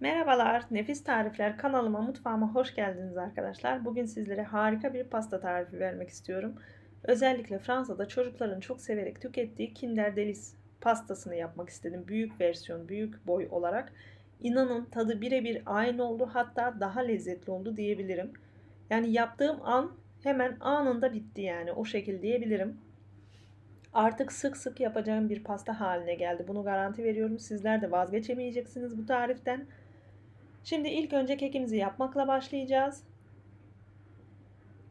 Merhabalar, Nefis Tarifler kanalıma, mutfağıma hoş geldiniz arkadaşlar. Bugün sizlere harika bir pasta tarifi vermek istiyorum. Özellikle Fransa'da çocukların çok severek tükettiği Kinder Delice pastasını yapmak istedim. Büyük versiyon, büyük boy olarak. İnanın tadı birebir aynı oldu, hatta daha lezzetli oldu diyebilirim. Yani yaptığım an hemen anında bitti yani o şekil diyebilirim. Artık sık sık yapacağım bir pasta haline geldi. Bunu garanti veriyorum. Sizler de vazgeçemeyeceksiniz bu tariften. Şimdi ilk önce kekimizi yapmakla başlayacağız.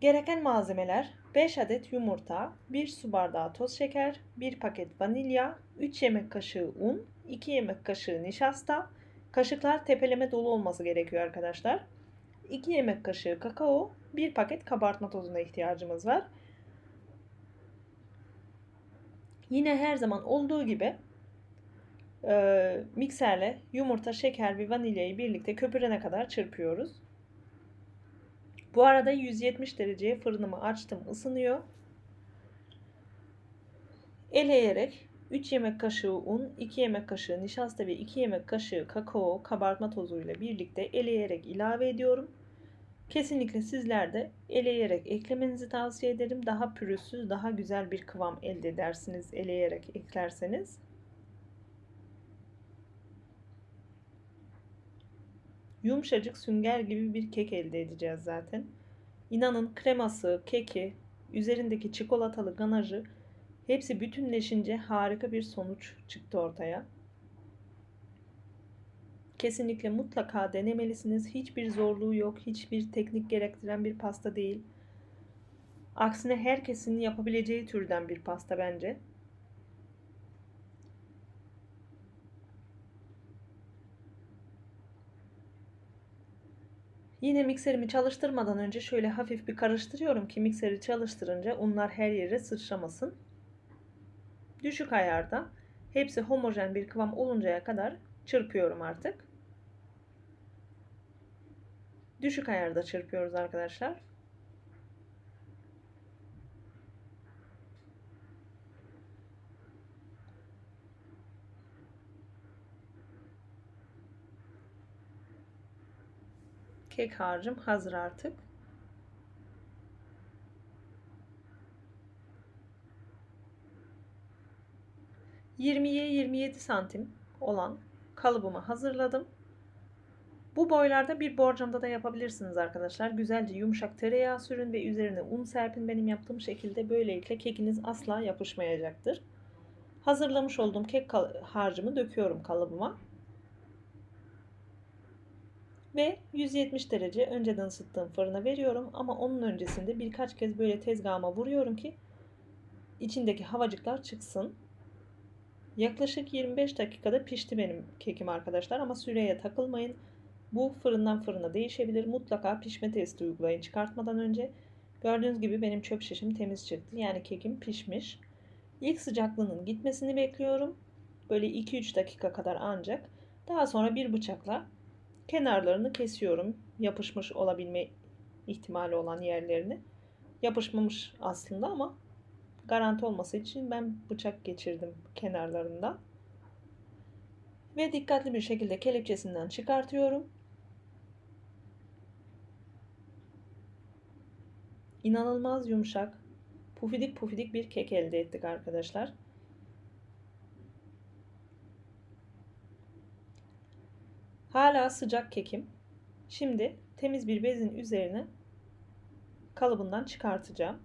Gereken malzemeler 5 adet yumurta, 1 su bardağı toz şeker, 1 paket vanilya, 3 yemek kaşığı un, 2 yemek kaşığı nişasta, kaşıklar tepeleme dolu olması gerekiyor arkadaşlar. 2 yemek kaşığı kakao, 1 paket kabartma tozuna ihtiyacımız var. Yine her zaman olduğu gibi e, mikserle yumurta, şeker ve vanilyayı birlikte köpürene kadar çırpıyoruz. Bu arada 170 dereceye fırınımı açtım, ısınıyor. Eleyerek 3 yemek kaşığı un, 2 yemek kaşığı nişasta ve 2 yemek kaşığı kakao kabartma tozu ile birlikte eleyerek ilave ediyorum. Kesinlikle sizler de eleyerek eklemenizi tavsiye ederim. Daha pürüzsüz, daha güzel bir kıvam elde edersiniz eleyerek eklerseniz. Yumuşacık sünger gibi bir kek elde edeceğiz zaten. İnanın kreması, keki, üzerindeki çikolatalı ganajı hepsi bütünleşince harika bir sonuç çıktı ortaya. Kesinlikle mutlaka denemelisiniz. Hiçbir zorluğu yok. Hiçbir teknik gerektiren bir pasta değil. Aksine herkesin yapabileceği türden bir pasta bence. Yine mikserimi çalıştırmadan önce şöyle hafif bir karıştırıyorum ki mikseri çalıştırınca unlar her yere sıçramasın. Düşük ayarda hepsi homojen bir kıvam oluncaya kadar çırpıyorum artık. Düşük ayarda çırpıyoruz arkadaşlar. Kek harcım hazır artık. Yirmiye 27 santim olan kalıbımı hazırladım. Bu boylarda bir borcamda da yapabilirsiniz arkadaşlar. Güzelce yumuşak tereyağı sürün ve üzerine un serpin benim yaptığım şekilde. Böylelikle kekiniz asla yapışmayacaktır. Hazırlamış olduğum kek harcımı döküyorum kalıbıma. Ve 170 derece önceden ısıttığım fırına veriyorum. Ama onun öncesinde birkaç kez böyle tezgahıma vuruyorum ki içindeki havacıklar çıksın. Yaklaşık 25 dakikada pişti benim kekim arkadaşlar ama süreye takılmayın. Bu fırından fırına değişebilir. Mutlaka pişme testi uygulayın çıkartmadan önce. Gördüğünüz gibi benim çöp şişim temiz çıktı. Yani kekim pişmiş. İlk sıcaklığının gitmesini bekliyorum. Böyle 2-3 dakika kadar ancak. Daha sonra bir bıçakla kenarlarını kesiyorum. Yapışmış olabilme ihtimali olan yerlerini. Yapışmamış aslında ama garanti olması için ben bıçak geçirdim kenarlarından. Ve dikkatli bir şekilde kelepçesinden çıkartıyorum. inanılmaz yumuşak, pufidik pufidik bir kek elde ettik arkadaşlar. Hala sıcak kekim. Şimdi temiz bir bezin üzerine kalıbından çıkartacağım.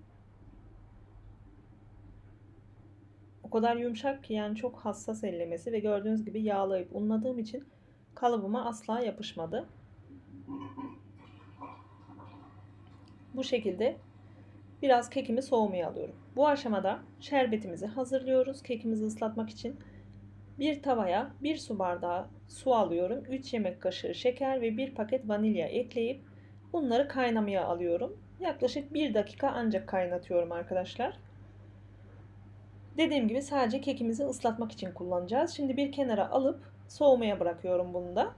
O kadar yumuşak ki yani çok hassas ellemesi ve gördüğünüz gibi yağlayıp unladığım için kalıbıma asla yapışmadı. Bu şekilde Biraz kekimi soğumaya alıyorum. Bu aşamada şerbetimizi hazırlıyoruz. Kekimizi ıslatmak için bir tavaya 1 su bardağı su alıyorum. 3 yemek kaşığı şeker ve 1 paket vanilya ekleyip bunları kaynamaya alıyorum. Yaklaşık 1 dakika ancak kaynatıyorum arkadaşlar. Dediğim gibi sadece kekimizi ıslatmak için kullanacağız. Şimdi bir kenara alıp soğumaya bırakıyorum bunu da.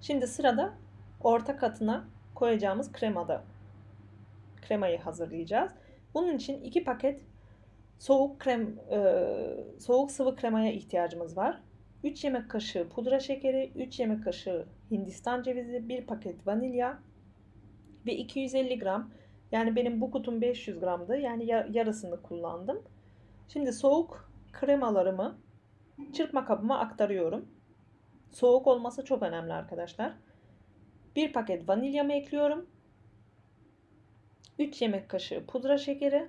Şimdi sırada orta katına koyacağımız kremada kremayı hazırlayacağız. Bunun için 2 paket soğuk krem e, soğuk sıvı kremaya ihtiyacımız var. 3 yemek kaşığı pudra şekeri, 3 yemek kaşığı hindistan cevizi, 1 paket vanilya ve 250 gram yani benim bu kutum 500 gramdı. Yani yarısını kullandım. Şimdi soğuk kremalarımı çırpma kabıma aktarıyorum. Soğuk olması çok önemli arkadaşlar. 1 paket vanilyamı ekliyorum. 3 yemek kaşığı pudra şekeri.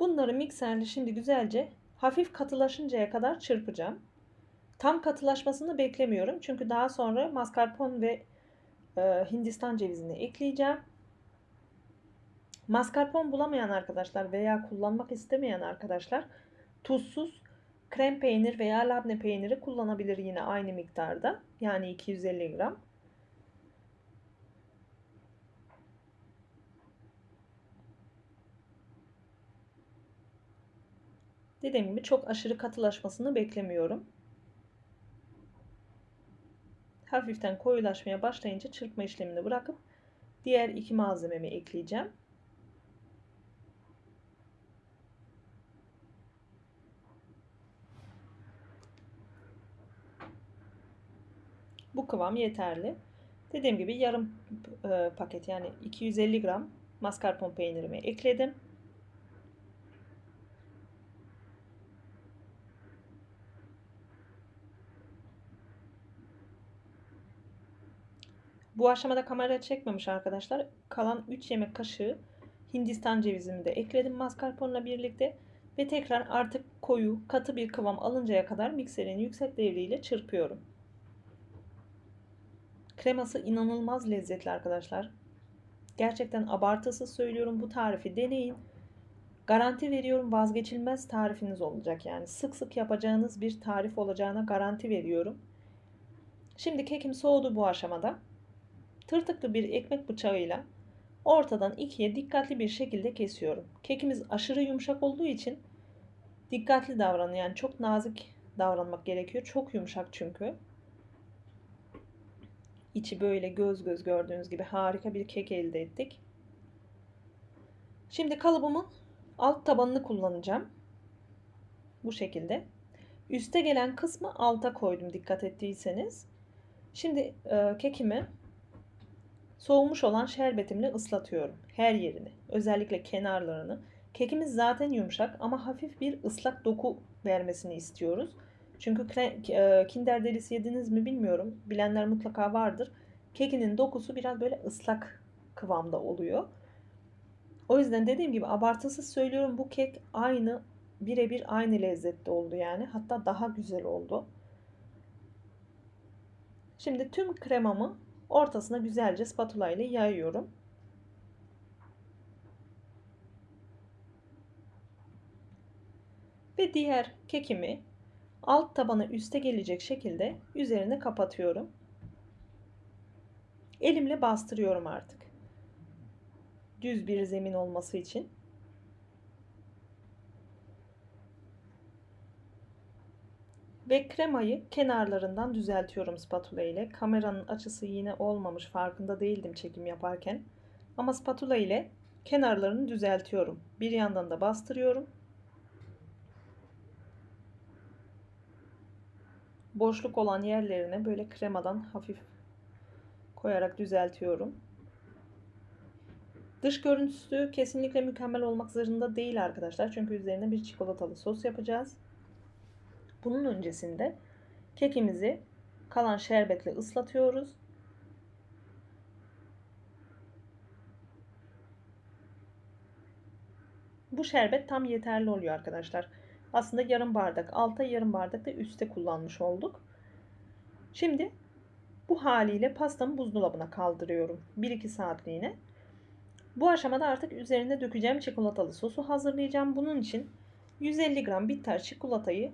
Bunları mikserle şimdi güzelce hafif katılaşıncaya kadar çırpacağım. Tam katılaşmasını beklemiyorum. Çünkü daha sonra mascarpone ve e, Hindistan cevizini ekleyeceğim. Mascarpone bulamayan arkadaşlar veya kullanmak istemeyen arkadaşlar tuzsuz krem peynir veya labne peyniri kullanabilir yine aynı miktarda. Yani 250 gram. Dediğim gibi çok aşırı katılaşmasını beklemiyorum. Hafiften koyulaşmaya başlayınca çırpma işlemini bırakıp diğer iki malzememi ekleyeceğim. Bu kıvam yeterli. Dediğim gibi yarım e, paket yani 250 gram mascarpone peynirimi ekledim. Bu aşamada kamera çekmemiş arkadaşlar. Kalan 3 yemek kaşığı Hindistan cevizimi de ekledim mascarpone'la birlikte. Ve tekrar artık koyu, katı bir kıvam alıncaya kadar mikserin yüksek devriyle çırpıyorum. Kreması inanılmaz lezzetli arkadaşlar. Gerçekten abartısız söylüyorum bu tarifi deneyin. Garanti veriyorum vazgeçilmez tarifiniz olacak yani. Sık sık yapacağınız bir tarif olacağına garanti veriyorum. Şimdi kekim soğudu bu aşamada. Tırtıklı bir ekmek bıçağıyla ortadan ikiye dikkatli bir şekilde kesiyorum. Kekimiz aşırı yumuşak olduğu için dikkatli davranın. Yani çok nazik davranmak gerekiyor. Çok yumuşak çünkü. İçi böyle göz göz gördüğünüz gibi harika bir kek elde ettik. Şimdi kalıbımın alt tabanını kullanacağım. Bu şekilde. Üste gelen kısmı alta koydum dikkat ettiyseniz. Şimdi e, kekimi soğumuş olan şerbetimle ıslatıyorum. Her yerini. Özellikle kenarlarını. Kekimiz zaten yumuşak ama hafif bir ıslak doku vermesini istiyoruz. Çünkü e, kinder delisi yediniz mi bilmiyorum. Bilenler mutlaka vardır. Kekinin dokusu biraz böyle ıslak kıvamda oluyor. O yüzden dediğim gibi abartısız söylüyorum bu kek aynı birebir aynı lezzette oldu yani. Hatta daha güzel oldu. Şimdi tüm kremamı ortasına güzelce spatula ile yayıyorum. Ve diğer kekimi alt tabanı üste gelecek şekilde üzerine kapatıyorum. Elimle bastırıyorum artık. Düz bir zemin olması için. Ve kremayı kenarlarından düzeltiyorum spatula ile. Kameranın açısı yine olmamış. Farkında değildim çekim yaparken. Ama spatula ile kenarlarını düzeltiyorum. Bir yandan da bastırıyorum. boşluk olan yerlerine böyle kremadan hafif koyarak düzeltiyorum. Dış görüntüsü kesinlikle mükemmel olmak zorunda değil arkadaşlar. Çünkü üzerine bir çikolatalı sos yapacağız. Bunun öncesinde kekimizi kalan şerbetle ıslatıyoruz. Bu şerbet tam yeterli oluyor arkadaşlar. Aslında yarım bardak alta yarım bardak da üste kullanmış olduk. Şimdi bu haliyle pastamı buzdolabına kaldırıyorum. 1-2 saatliğine. Bu aşamada artık üzerine dökeceğim çikolatalı sosu hazırlayacağım. Bunun için 150 gram bitter çikolatayı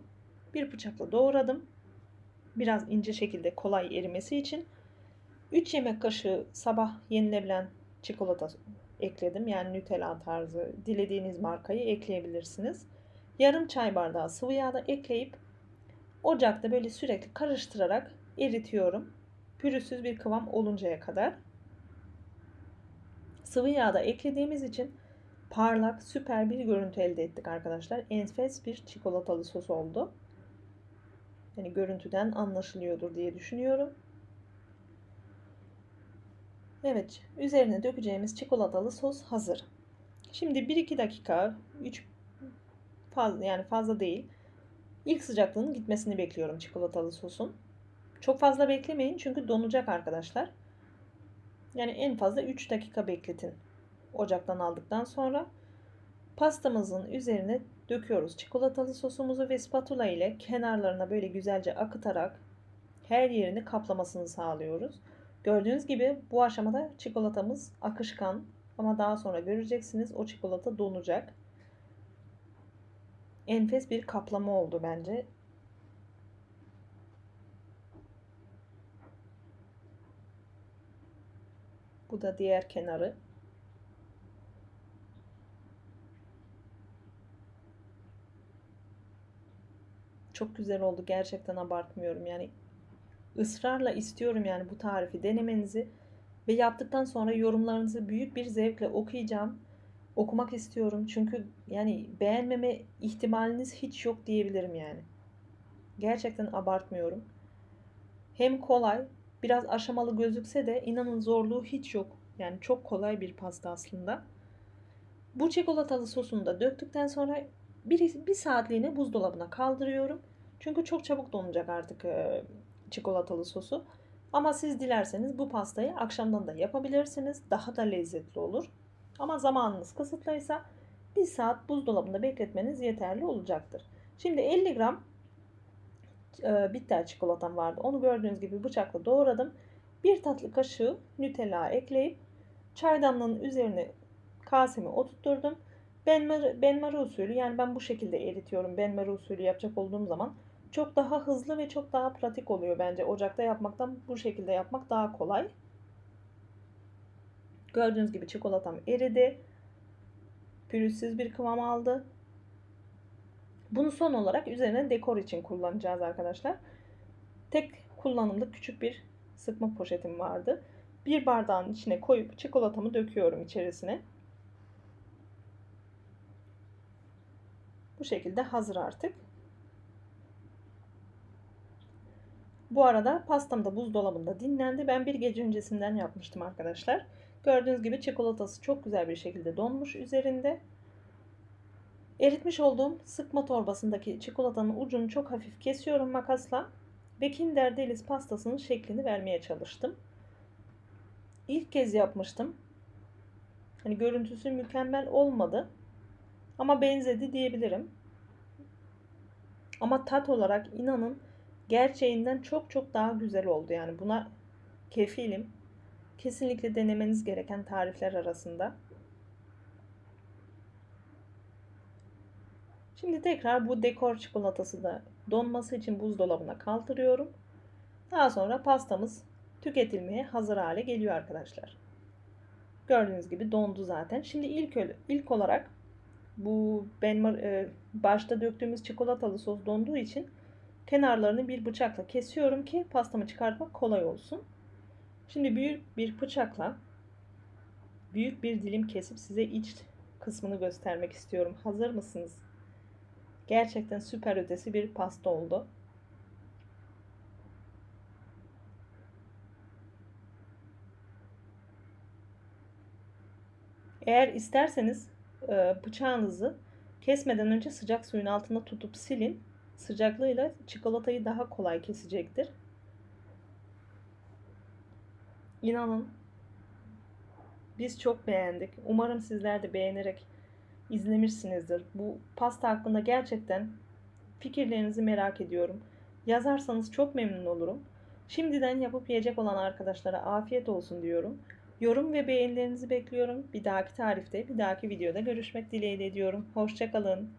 bir bıçakla doğradım. Biraz ince şekilde kolay erimesi için. 3 yemek kaşığı sabah yenilebilen çikolata ekledim. Yani Nutella tarzı dilediğiniz markayı ekleyebilirsiniz yarım çay bardağı sıvı yağ da ekleyip ocakta böyle sürekli karıştırarak eritiyorum. Pürüzsüz bir kıvam oluncaya kadar. Sıvı yağ da eklediğimiz için parlak, süper bir görüntü elde ettik arkadaşlar. Enfes bir çikolatalı sos oldu. Yani görüntüden anlaşılıyordur diye düşünüyorum. Evet, üzerine dökeceğimiz çikolatalı sos hazır. Şimdi 1-2 dakika, 3 fazla yani fazla değil. İlk sıcaklığının gitmesini bekliyorum çikolatalı sosun. Çok fazla beklemeyin çünkü donacak arkadaşlar. Yani en fazla 3 dakika bekletin. Ocaktan aldıktan sonra pastamızın üzerine döküyoruz çikolatalı sosumuzu ve spatula ile kenarlarına böyle güzelce akıtarak her yerini kaplamasını sağlıyoruz. Gördüğünüz gibi bu aşamada çikolatamız akışkan ama daha sonra göreceksiniz o çikolata donacak. Enfes bir kaplama oldu bence. Bu da diğer kenarı. Çok güzel oldu. Gerçekten abartmıyorum. Yani ısrarla istiyorum yani bu tarifi denemenizi ve yaptıktan sonra yorumlarınızı büyük bir zevkle okuyacağım. Okumak istiyorum çünkü yani beğenmeme ihtimaliniz hiç yok diyebilirim yani. Gerçekten abartmıyorum. Hem kolay, biraz aşamalı gözükse de inanın zorluğu hiç yok. Yani çok kolay bir pasta aslında. Bu çikolatalı sosunu da döktükten sonra bir, bir saatliğine buzdolabına kaldırıyorum. Çünkü çok çabuk donacak artık çikolatalı sosu. Ama siz dilerseniz bu pastayı akşamdan da yapabilirsiniz. Daha da lezzetli olur. Ama zamanınız kısıtlıysa bir saat buzdolabında bekletmeniz yeterli olacaktır. Şimdi 50 gram e, bitter çikolatam vardı. Onu gördüğünüz gibi bıçakla doğradım. Bir tatlı kaşığı Nutella ekleyip çaydanlığın üzerine kasemi oturtturdum. Benmari, benmari usulü yani ben bu şekilde eritiyorum. Benmari usulü yapacak olduğum zaman çok daha hızlı ve çok daha pratik oluyor bence. Ocakta yapmaktan bu şekilde yapmak daha kolay. Gördüğünüz gibi çikolatam eridi. Pürüzsüz bir kıvam aldı. Bunu son olarak üzerine dekor için kullanacağız arkadaşlar. Tek kullanımlık küçük bir sıkma poşetim vardı. Bir bardağın içine koyup çikolatamı döküyorum içerisine. Bu şekilde hazır artık. Bu arada pastam da buzdolabında dinlendi. Ben bir gece öncesinden yapmıştım arkadaşlar. Gördüğünüz gibi çikolatası çok güzel bir şekilde donmuş üzerinde. Eritmiş olduğum sıkma torbasındaki çikolatanın ucunu çok hafif kesiyorum makasla ve Kinder Deliz pastasının şeklini vermeye çalıştım. İlk kez yapmıştım. Hani görüntüsü mükemmel olmadı. Ama benzedi diyebilirim. Ama tat olarak inanın gerçeğinden çok çok daha güzel oldu. Yani buna kefilim. Kesinlikle denemeniz gereken tarifler arasında. Şimdi tekrar bu dekor çikolatası da donması için buzdolabına kaldırıyorum. Daha sonra pastamız tüketilmeye hazır hale geliyor arkadaşlar. Gördüğünüz gibi dondu zaten. Şimdi ilk ilk olarak bu ben e, başta döktüğümüz çikolatalı sos donduğu için kenarlarını bir bıçakla kesiyorum ki pastamı çıkartmak kolay olsun. Şimdi büyük bir bıçakla büyük bir dilim kesip size iç kısmını göstermek istiyorum. Hazır mısınız? Gerçekten süper ötesi bir pasta oldu. Eğer isterseniz bıçağınızı kesmeden önce sıcak suyun altında tutup silin. Sıcaklığıyla çikolatayı daha kolay kesecektir. İnanın biz çok beğendik. Umarım sizler de beğenerek izlemişsinizdir. Bu pasta hakkında gerçekten fikirlerinizi merak ediyorum. Yazarsanız çok memnun olurum. Şimdiden yapıp yiyecek olan arkadaşlara afiyet olsun diyorum. Yorum ve beğenilerinizi bekliyorum. Bir dahaki tarifte, bir dahaki videoda görüşmek dileğiyle ediyorum. Hoşçakalın.